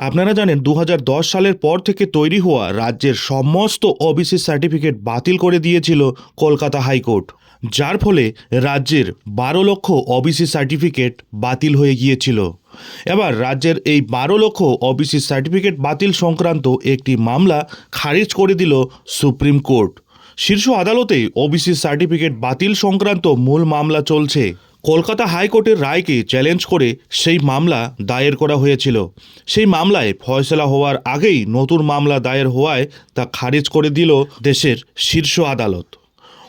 আপনারা জানেন দু হাজার দশ সালের পর থেকে তৈরি হওয়া রাজ্যের সমস্ত ওবিসি সার্টিফিকেট বাতিল করে দিয়েছিল কলকাতা হাইকোর্ট, যার ফলে রাজ্যের বারো লক্ষ ওবিসি সার্টিফিকেট বাতিল হয়ে গিয়েছিল। এবার রাজ্যের এই বারো লক্ষ ওবিসি সার্টিফিকেট বাতিল সংক্রান্ত একটি মামলা খারিজ করে দিল সুপ্রিম কোর্ট। শীর্ষ আদালতে ওবিসি সার্টিফিকেট বাতিল সংক্রান্ত মূল মামলা চলছে। কলকাতা হাইকোর্টের রায়কে চ্যালেঞ্জ করে সেই মামলা দায়ের করা হয়েছিল। সেই মামলায় ফয়সলা হওয়ার আগেই নতুন মামলা দায়ের হওয়ায় তা খারিজ করে দিল দেশের শীর্ষ আদালত।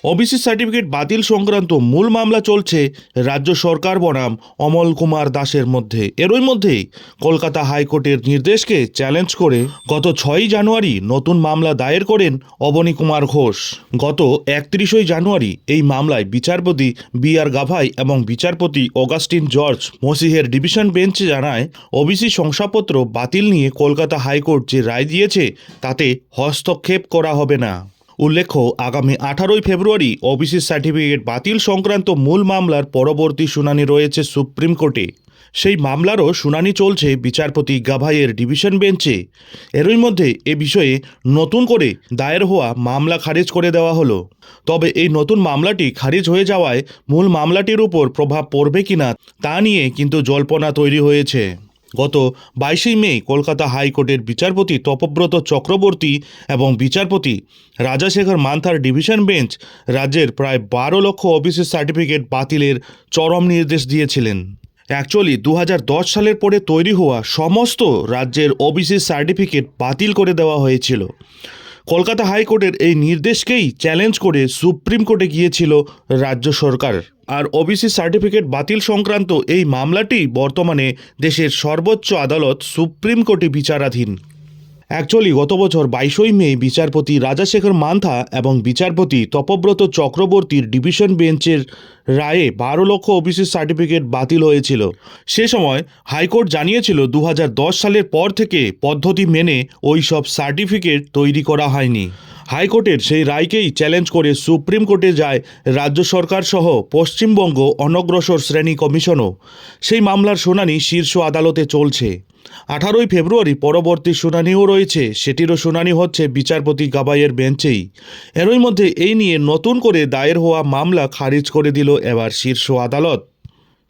ওবিসি সার্টিফিকেট বাতিল সংক্রান্ত মূল মামলা চলছে রাজ্য সরকার বনাম অমল কুমার দাসের মধ্যে। এরই মধ্যেই কলকাতা হাইকোর্টের নির্দেশকে চ্যালেঞ্জ করে গত ছয়ই জানুয়ারি নতুন মামলা দায়ের করেন অবনী কুমার ঘোষ। গত একত্রিশই জানুয়ারি এই মামলায় বিচারপতি বি আর গাভাই এবং বিচারপতি অগাস্টিন জর্জ মসিহের ডিভিশন বেঞ্চ জানায় ওবিসি শংসাপত্র বাতিল নিয়ে কলকাতা হাইকোর্ট যে রায় দিয়েছে তাতে হস্তক্ষেপ করা হবে না। উল্লেখ্য, আগামী আঠারোই ফেব্রুয়ারি ওবিসি সার্টিফিকেট বাতিল সংক্রান্ত মূল মামলার পরবর্তী শুনানি রয়েছে সুপ্রিম কোর্টে। সেই মামলারও শুনানি চলছে বিচারপতি গাভাইয়ের ডিভিশন বেঞ্চে। এরই মধ্যে এ বিষয়ে নতুন করে দায়ের হওয়া মামলা খারিজ করে দেওয়া হলো। তবে এই নতুন মামলাটি খারিজ হয়ে যাওয়ায় মূল মামলাটির উপর প্রভাব পড়বে কিনা তা নিয়ে কিন্তু জল্পনা তৈরি হয়েছে। গত বাইশে মে কলকাতা হাইকোর্টের বিচারপতি তপব্রত চক্রবর্তী এবং বিচারপতি রাজাশেখর মান্থার ডিভিশন বেঞ্চ রাজ্যের প্রায় বারো লক্ষ ওবিসি সার্টিফিকেট বাতিলের চরম নির্দেশ দিয়েছিলেন। অ্যাকচুয়ালি দু হাজার দশ সালের পরে তৈরি হওয়া সমস্ত রাজ্যের ওবিসি সার্টিফিকেট বাতিল করে দেওয়া হয়েছিল। কলকাতা হাইকোর্টের এই নির্দেশকেই চ্যালেঞ্জ করে সুপ্রিম কোর্টে গিয়েছিল রাজ্য সরকার। আর ওবিসি সার্টিফিকেট বাতিল সংক্রান্ত এই মামলাটি বর্তমানে দেশের সর্বোচ্চ আদালত সুপ্রিম কোর্টে বিচারাধীন। অ্যাকচুয়ালি গত বছর বাইশই মে বিচারপতি রাজাশেখর মান্থা এবং বিচারপতি তপব্রত চক্রবর্তীর ডিভিশন বেঞ্চের রায়ে বারো লক্ষ ওবিসি সার্টিফিকেট বাতিল হয়েছিল। সে সময় হাইকোর্ট জানিয়েছিল দু হাজার দশ সালের পর থেকে পদ্ধতি মেনে ওই সব সার্টিফিকেট তৈরি করা হয়নি। হাইকোর্টের সেই রায়কেই চ্যালেঞ্জ করে সুপ্রিম কোর্টে যায় রাজ্য সরকার সহ পশ্চিমবঙ্গ অনগ্রসর শ্রেণি কমিশনও। সেই মামলার শুনানি শীর্ষ আদালতে চলছে। আঠারোই ফেব্রুয়ারি পরবর্তী শুনানিও রয়েছে, সেটিরও শুনানি হচ্ছে বিচারপতি গাবাইয়ের বেঞ্চেই। এরই মধ্যে এই নিয়ে নতুন করে দায়ের হওয়া মামলা খারিজ করে দিল এবার শীর্ষ আদালত।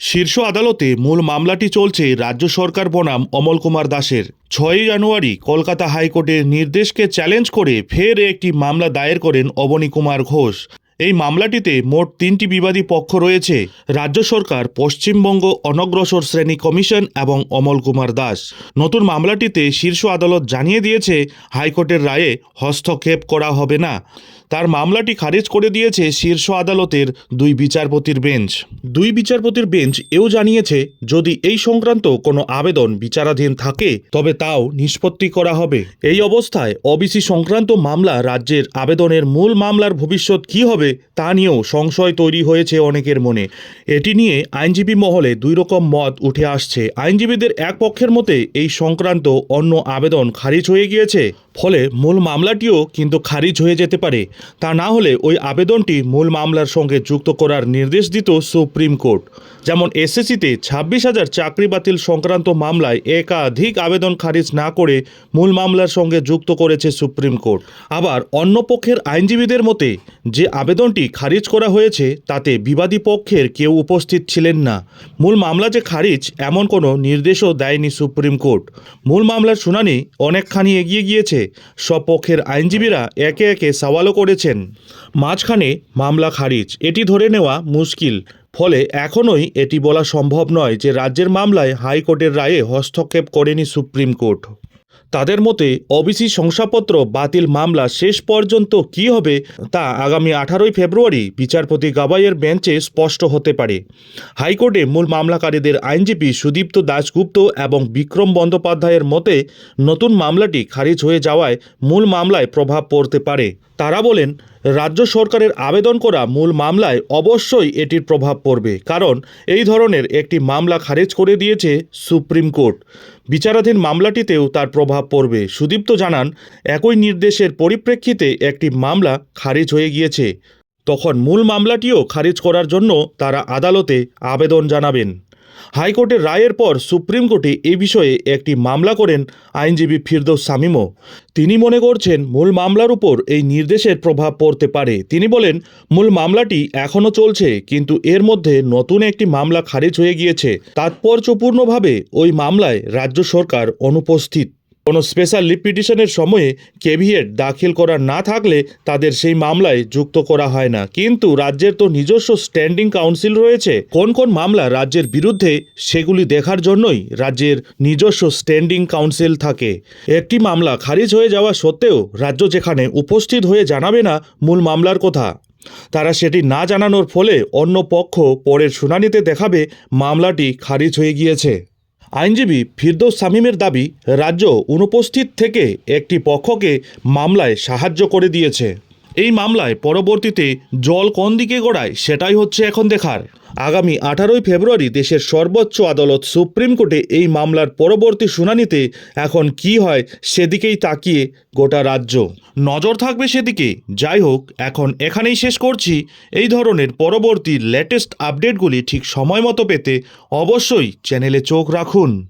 শীর্ষ আদালতে মূল মামলাটি চলছে রাজ্য সরকার বনাম অমল কুমার দাসের। ছয়ই জানুয়ারি কলকাতা হাইকোর্টের নির্দেশকে চ্যালেঞ্জ করে ফের একটি মামলা দায়ের করেন অবনী কুমার ঘোষ। এই মামলাটিতে মোট তিনটি বিবাদী পক্ষ রয়েছে, রাজ্য সরকার, পশ্চিমবঙ্গ অনগ্রসর শ্রেণি কমিশন এবং অমল কুমার দাস। নতুন মামলাটিতে শীর্ষ আদালত জানিয়ে দিয়েছে, হাইকোর্টের রায়ে হস্তক্ষেপ করা হবে না। তার মামলাটি খারিজ করে দিয়েছে শীর্ষ আদালতের দুই বিচারপতির বেঞ্চ। দুই বিচারপতির বেঞ্চ এও জানিয়েছে, যদি এই সংক্রান্ত কোনো আবেদন বিচারাধীন থাকে, তবে তাও নিষ্পত্তি করা হবে। এই অবস্থায় ওবিসি সংক্রান্ত মামলা রাজ্যের আবেদনের মূল মামলার ভবিষ্যৎ কী হবে, তা নিয়েও সংশয় তৈরি হয়েছে অনেকের মনে। এটি নিয়ে আইনজীবী মহলে দুই রকম মত উঠে আসছে। আইনজীবীদের এক পক্ষের মতে, এই সংক্রান্ত অন্য আবেদন খারিজ হয়ে গিয়েছে। ফলে মূল মামলাটিও কিন্তু খারিজ হয়ে যেতে পারে। তা না হলে ওই আবেদনটি মূল মামলার সঙ্গে যুক্ত করার নির্দেশ দিত সুপ্রিম কোর্ট। যেমন এসএসসিতে ছাব্বিশ হাজার চাকরি বাতিল সংক্রান্ত মামলায় একাধিক আবেদন খারিজ না করে মূল মামলার সঙ্গে যুক্ত করেছে সুপ্রিম কোর্ট। আবার অন্য পক্ষের আইনজীবীদের মতে, যে আবেদনটি খারিজ করা হয়েছে, তাতে বিবাদী পক্ষের কেউ উপস্থিত ছিলেন না। মূল মামলা যে খারিজ, এমন কোনো নির্দেশও দেয়নি সুপ্রিম কোর্ট। মূল মামলার শুনানি অনেকখানি এগিয়ে গিয়েছে। সব পক্ষের আইনজীবীরা একে একে সওয়ালও করেছেন। মাঝখানে মামলা খারিজ, এটি ধরে নেওয়া মুশকিল, ফলে এখনোই এটি বলা সম্ভব নয় যে রাজ্যের মামলায় হাইকোর্টের রায়ে হস্তক্ষেপ করেনি সুপ্রিম কোর্ট। তাদের মতে, ওবিসি শংসাপত্র বাতিল মামলা শেষ পর্যন্ত কি হবে তা আগামী আঠারোই ফেব্রুয়ারি বিচারপতি গাবাইয়ের বেঞ্চে স্পষ্ট হতে পারে। হাইকোর্টে মূল মামলাকারীদের আইনজীবী সুদীপ্ত দাশগুপ্ত এবং বিক্রম বন্দ্যোপাধ্যায়ের মতে, নতুন মামলাটি খারিজ হয়ে যাওয়ায় মূল মামলায় প্রভাব পড়তে পারে। তারা বলেন রাজ্য সরকারের আবেদন করা মূল মামলায় অবশ্যই এটির প্রভাব পড়বে, কারণ এই ধরনের একটি মামলা খারিজ করে দিয়েছে সুপ্রিম কোর্ট। বিচারাধীন মামলাটিতেও তার প্রভাব পড়বে। সুদীপ্ত জানান, একই নির্দেশের পরিপ্রেক্ষিতে একটি মামলা খারিজ হয়ে গিয়েছে। তখন মূল মামলাটিও খারিজ করার জন্য তারা আদালতে আবেদন জানাবেন। হাইকোর্টের রায়ের পর সুপ্রিম কোর্টে এ বিষয়ে একটি মামলা করেন আইনজীবী ফিরদৌস সামিমও তিনি মনে করছেন মূল মামলার উপর এই নির্দেশের প্রভাব পড়তে পারে। তিনি বলেন, মূল মামলাটি এখনও চলছে, কিন্তু এর মধ্যে নতুন একটি মামলা খারিজ হয়ে গিয়েছে। তাৎপর্যপূর্ণভাবে ওই মামলায় রাজ্য সরকার অনুপস্থিত। কোনো স্পেশাল লিভ পিটিশনের সময়ে কেভিয়েট দাখিল করা না থাকলে তাদের সেই মামলায় যুক্ত করা হয় না। কিন্তু রাজ্যের তো নিজস্ব স্ট্যান্ডিং কাউন্সিল রয়েছে। কোন কোন মামলা রাজ্যের বিরুদ্ধে সেগুলি দেখার জন্যই রাজ্যের নিজস্ব স্ট্যান্ডিং কাউন্সিল থাকে। একটি মামলা খারিজ হয়ে যাওয়া সত্ত্বেও রাজ্য যেখানে উপস্থিত হয়ে জানাবে না মূল মামলার কথা। তারা সেটি না জানানোর ফলে অন্য পক্ষ পরের শুনানিতে দেখাবে মামলাটি খারিজ হয়ে গিয়েছে। আইনজীবী ফিরদৌস সামিমের দাবি রাজ্য অনুপস্থিত থেকে একটি পক্ষকে মামলায় সাহায্য করে দিয়েছে। এই মামলায় পরবর্তীতে জল কোন দিকে গড়ায় সেটাই হচ্ছে এখন দেখার। আগামী আঠারোই ফেব্রুয়ারি দেশের সর্বোচ্চ আদালত সুপ্রিম কোর্টে এই মামলার পরবর্তী শুনানিতে এখন কি হয় সেদিকেই তাকিয়ে গোটা রাজ্য। নজর থাকবে সেদিকে। যাই হোক, এখন এখানেই শেষ করছি। এই ধরনের পরবর্তী লেটেস্ট আপডেটগুলি ঠিক সময় মতো পেতে অবশ্যই চ্যানেলে চোখ রাখুন।